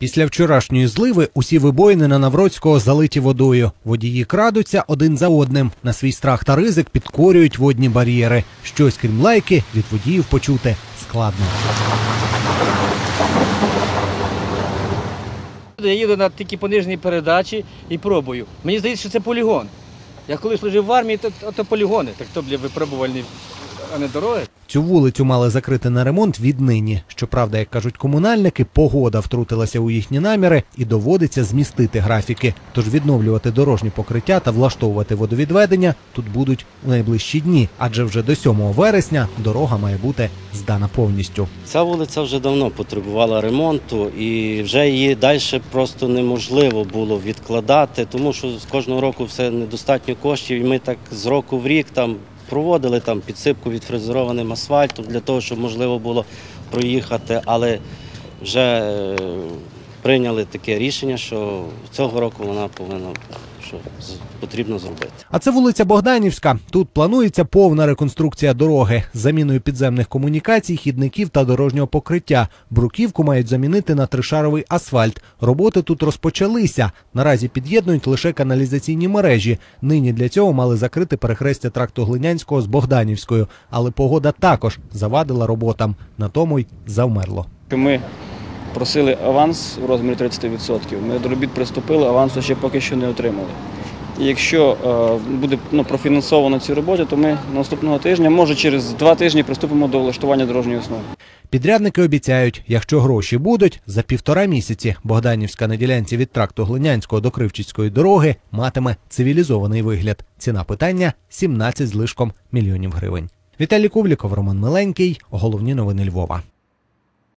Після вчорашньої зливи усі вибоїни на Навроцького залиті водою. Водії крадуться один за одним. На свій страх та ризик підкорюють водні бар'єри. Щось крім лайки від водіїв почути складно. Я їду на такі понижені передачі і пробую. Мені здається, що це полігон. Я коли служив в армії, то, то полігони, так то для випробувальні, а не дороги. Цю вулицю мали закрити на ремонт віднині. Щоправда, як кажуть комунальники, погода втрутилася у їхні наміри і доводиться змістити графіки. Тож відновлювати дорожні покриття та влаштовувати водовідведення тут будуть у найближчі дні, адже вже до 7 вересня дорога має бути здана повністю. Ця вулиця вже давно потребувала ремонту, і вже її далі просто неможливо було відкладати, тому що з кожного року все недостатньо коштів, і ми так з року в рік там проводили там підсипку відфрезерованим асфальтом для того, щоб можливо було проїхати, але вже е, прийняли таке рішення, що цього року вона повинна що потрібно зробити. А це вулиця Богданівська. Тут планується повна реконструкція дороги з заміною підземних комунікацій, хідників та дорожнього покриття. Бруківку мають замінити на тришаровий асфальт. Роботи тут розпочалися. Наразі під'єднують лише каналізаційні мережі. Нині для цього мали закрити перехрестя тракту Глинянського з Богданівською, але погода також завадила роботам. На тому й завмерло. Ми просили аванс у розмірі 30%. Ми до робіт приступили, авансу ще поки що не отримали. І якщо е, буде ну, профінансовано ці роботи, то ми наступного тижня, може через два тижні, приступимо до влаштування дорожньої основи. Підрядники обіцяють, якщо гроші будуть, за півтора місяці Богданівська на ділянці від тракту Глинянського до Кривчицької дороги матиме цивілізований вигляд. Ціна питання 17 з лишком мільйонів гривень. Віталій Кубліков, Роман Миленький. Головні новини Львова.